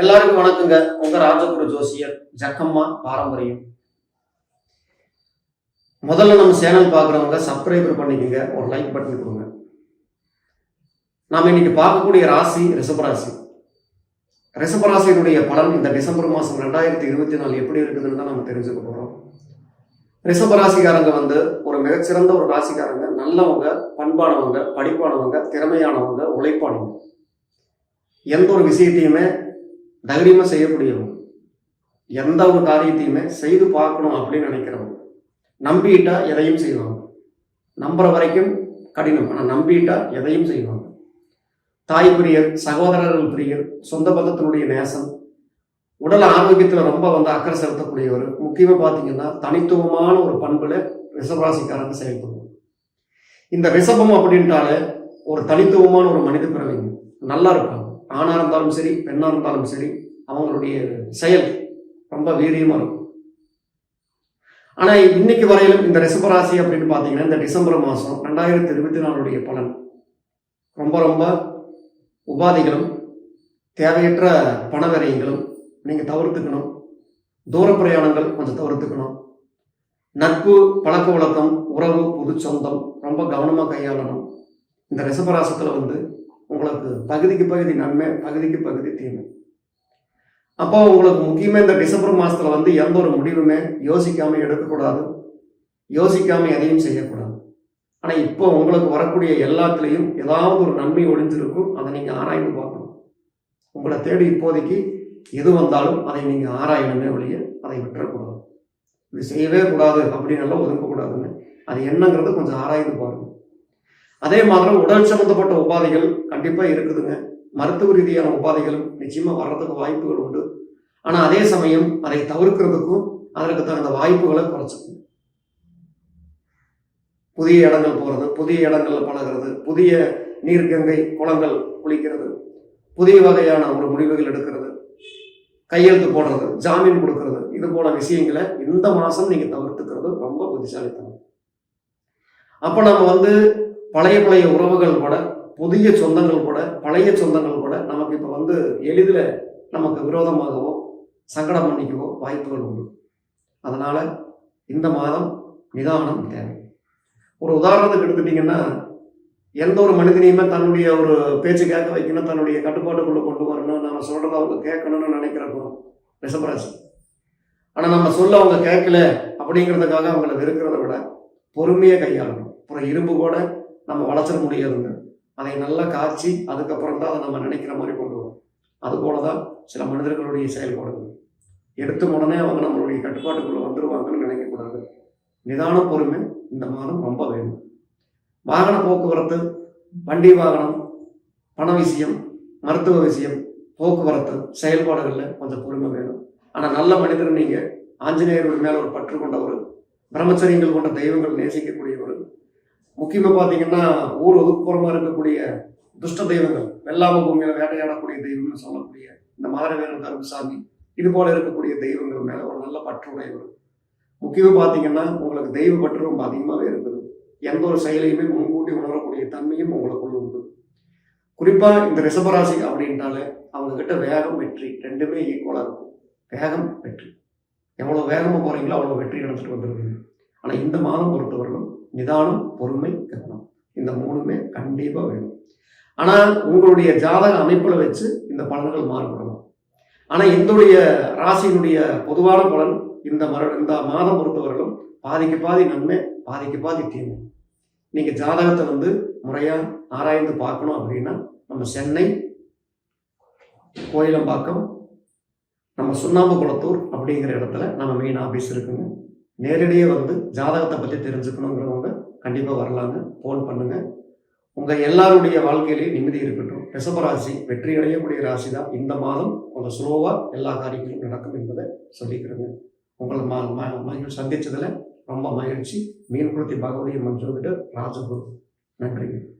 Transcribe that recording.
எல்லாருக்கும் வணக்கங்க. உங்க ராஜகுரு ஜோசியர் ஜக்கம்மா பாரம்பரியம். முதல்ல நம்ம சேனல் பார்க்குறவங்க சப்ஸ்கிரைபர் பண்ணிக்கோங்க. ஒரு லைக் பட்டன் கொடுங்க. நாம் இன்னைக்கு பார்க்கக்கூடிய ராசி ரிஷபராசி ரிஷபராசியினுடைய பலன் இந்த டிசம்பர் மாதம் ரெண்டாயிரத்தி இருபத்தி நாலு எப்படி இருக்குதுன்னு தான் நம்ம தெரிஞ்சுக்க போகிறோம் ரிஷபராசிக்காரங்க வந்து ஒரு மிகச்சிறந்த ஒரு ராசிக்காரங்க நல்லவங்க பண்பானவங்க படிப்பானவங்க திறமையானவங்க உழைப்பானவங்க எந்த ஒரு விஷயத்தையுமே தைரியமாக செய்யக்கூடியவங்க எந்த ஒரு காரியத்தையுமே செய்து பார்க்கணும் அப்படின்னு நினைக்கிறவங்க நம்பிட்டா எதையும் செய்வாங்க நம்புற வரைக்கும் கடினம். ஆனால் நம்பிட்டா எதையும் செய்வாங்க தாய் பிரியர் சகோதரர்கள் பிரியர் சொந்த பந்தத்தினுடைய நேசம் உடல் ஆரோக்கியத்தில் ரொம்ப வந்து அக்கறை செலுத்தக்கூடியவர் முக்கியமாக பார்த்தீங்கன்னா தனித்துவமான ஒரு பண்பில் ரிஷபராசிக்காரங்க செயல்படுவோம் இந்த ரிஷபம் அப்படின்ட்டாலே ஒரு தனித்துவமான ஒரு மனித பிறவிங்க. நல்லா இருப்பாங்க. ஆணாக இருந்தாலும் சரி பெண்ணாக இருந்தாலும் சரி அவங்களுடைய செயல் ரொம்ப வீரியமாக இருக்கும். ஆனால் இன்னைக்கு வரையிலும் இந்த ரிஷபராசி அப்படின்னு பார்த்தீங்கன்னா இந்த டிசம்பர் மாதம் ரெண்டாயிரத்தி இருபத்தி நாலுடைய பலன். ரொம்ப ரொம்ப உபாதைகளும் தேவையற்ற பணவிரயங்களும் நீங்கள் தவிர்த்துக்கணும். தூர பிரயாணங்கள் கொஞ்சம் தவிர்த்துக்கணும். நட்பு பழக்க வழக்கம் உறவு புது சொந்தம் ரொம்ப கவனமாக கையாளணும். இந்த ரிஷபராசத்தில் வந்து உங்களுக்கு பகுதிக்கு பகுதி நன்மை பகுதிக்கு பகுதி தீமை. அப்போ உங்களுக்கு முக்கியமாக இந்த டிசம்பர் மாதத்தில் வந்து எந்த ஒரு முடிவுமே யோசிக்காமல் எடுக்கக்கூடாது. யோசிக்காமல் எதையும் செய்யக்கூடாது. ஆனால் இப்போ உங்களுக்கு வரக்கூடிய எல்லாத்துலேயும் ஏதாவது ஒரு நன்மை ஒளிஞ்சிருக்கும் அதை நீங்கள் ஆராய்ந்து பார்க்கணும். உங்களை தேடி இப்போதைக்கு எது வந்தாலும் அதை நீங்கள் ஆராயணுமே ஒழிய அதை விட்டுறக்கூடாது. இது செய்யவே கூடாது அப்படின்னு எல்லாம் ஒதுக்கக்கூடாதுன்னு அது என்னங்கிறது கொஞ்சம் ஆராய்ந்து பாருங்க. அதே மாதிரி உடல் சம்பந்தப்பட்ட உபாதைகள் கண்டிப்பாக இருக்குதுங்க. மருத்துவ ரீதியான உபாதைகளும் நிச்சயமாக வர்றதுக்கு வாய்ப்புகள் உண்டு. ஆனால் அதே சமயம் அதை தவிர்க்கிறதுக்கும் அதற்கு தகுந்த வாய்ப்புகளை குறைச்சிக்கணும். புதிய இடங்கள் போகிறது புதிய இடங்கள்ல பழகிறது புதிய நீர்கங்கை குளங்கள் குளிக்கிறது புதிய வகையான ஒரு முடிவுகள் எடுக்கிறது கையெழுத்து போடுறது ஜாமீன் கொடுக்கறது இது போல விஷயங்களை இந்த மாதம் நீங்கள் தவிர்த்துக்கிறது ரொம்ப புத்திசாலித்தனம். அப்போ நம்ம வந்து பழைய பழைய உறவுகள் கூட புதிய சொந்தங்கள் கூட பழைய சொந்தங்கள் கூட நமக்கு இப்போ வந்து எளிதில் நமக்கு விரோதமாகவோ சங்கடம் பண்ணிக்கவோ வாய்ப்புகள் உண்டு. அதனால் இந்த மாதம் நிதானம் தேவை. ஒரு உதாரணத்துக்கு எடுத்துட்டிங்கன்னா எந்த ஒரு மனிதனையுமே தன்னுடைய ஒரு பேச்சு கேட்க வைக்கணும் தன்னுடைய கட்டுப்பாட்டுக்குள்ளே கொண்டு வரணும் நம்ம சொல்கிறத அவங்க கேட்கணும்னு நினைக்கிறப்போ குணம் ரிஷபராசி ஆனால் நம்ம சொல்ல அவங்க கேட்கல அப்படிங்கிறதுக்காக அவங்கள வெறுக்கிறத விட பொறுமையாக கையாளணும். அப்புறம் இரும்பு கூட நம்ம வளர்ச்சிட முடியாதுங்க. அதை நல்லா காய்ச்சி அதுக்கப்புறம் தான் அதை நம்ம நினைக்கிற மாதிரி கொண்டு வரும். அதுபோல தான் சில மனிதர்களுடைய செயல்பாடுகள். எடுத்த உடனே அவங்க நம்மளுடைய கட்டுப்பாட்டுக்குள்ளே வந்துடுவாங்கன்னு நினைக்கக்கூடாது. நிதான பொறுமை இந்த மாதம் ரொம்ப வேணும் வாகன போக்குவரத்து வண்டி வாகனம் பண விஷயம் மருத்துவ விஷயம் போக்குவரத்து செயல்பாடுகளில் கொஞ்சம் பொறுமை வேணும். ஆனால் நல்ல மனிதர் நீங்கள் ஆஞ்சநேயர்கள் மேலே ஒரு பற்று கொண்டவர் பிரம்மச்சரியங்கள் கொண்ட தெய்வங்கள் நேசிக்கக்கூடியவர் முக்கியமாக பார்த்தீங்கன்னா ஊர் ஒதுக்குப்புறமாக இருக்கக்கூடிய துஷ்ட தெய்வங்கள் வெள்ளாம பூமியில் வேட்டையாடக்கூடிய தெய்வம்னு சொல்லக்கூடிய இந்த மதுரவேலன் கருப்புசாமி இது போல இருக்கக்கூடிய தெய்வங்கள் மேலே ஒரு நல்ல பற்று உடையவர் முக்கியமாக பார்த்தீங்கன்னா உங்களுக்கு தெய்வ பற்று ரொம்ப அதிகமாகவே இருக்குது. எந்த ஒரு செயலையுமே முன்கூட்டி உணரக்கூடிய தன்மையும் உங்களுக்குள்ள உண்டு. குறிப்பாக இந்த ரிஷபராசி அப்படின்ட்டாலே அவங்க கிட்ட வேகம் வெற்றி ரெண்டுமே ஈக்குவலாக இருக்கும். வேகம் வெற்றி. எவ்வளோ வேகமாக போகிறீங்களோ அவ்வளோ வெற்றி நடந்துட்டு வந்துருக்குங்க ஆனால் இந்த மாதம் பொறுத்தவரைக்கும் நிதானம் பொறுமை கவனம். இந்த மூணுமே கண்டிப்பாக வேணும். ஆனால் உங்களுடைய ஜாதக அமைப்பில் வச்சு இந்த பலன்கள் மாறுபடலாம் ஆனால் எந்தோடைய ராசியினுடைய பொதுவான பலன் இந்த மர இந்த மாதம் பொறுத்தவரைக்கும் பாதிக்கு பாதி நன்மை பாதிக்கு பாதி தீமை. நீங்கள் ஜாதகத்தை வந்து முறையாக ஆராய்ந்து பார்க்கணும் அப்படின்னா நம்ம சென்னை கோயிலம்பாக்கம் நம்ம சுண்ணாம்பு குளத்தூர் அப்படிங்கிற இடத்துல நம்ம மெயின் ஆஃபீஸ் இருக்குங்க. நேரடியாக வந்து ஜாதகத்தை பற்றி தெரிஞ்சுக்கணுங்கிறவங்க கண்டிப்பாக வரலாங்க ஃபோன் பண்ணுங்கள் உங்கள் எல்லாருடைய வாழ்க்கையிலையும் நிம்மதி இருக்கட்டும். ரிஷபராசி வெற்றி அடையக்கூடிய ராசி தான் இந்த மாதம் கொஞ்சம் ஸ்லோவாக எல்லா காரியங்களும் நடக்கும் என்பதை சொல்லிக்கிறேங்க. உங்களை ம ம- மகிழ் சந்தித்ததில் ரொம்ப மகிழ்ச்சி. மீன்குளத்தி பகவதி அம்மன் சொல்லிட்டு ராஜகுரு. நன்றிங்க.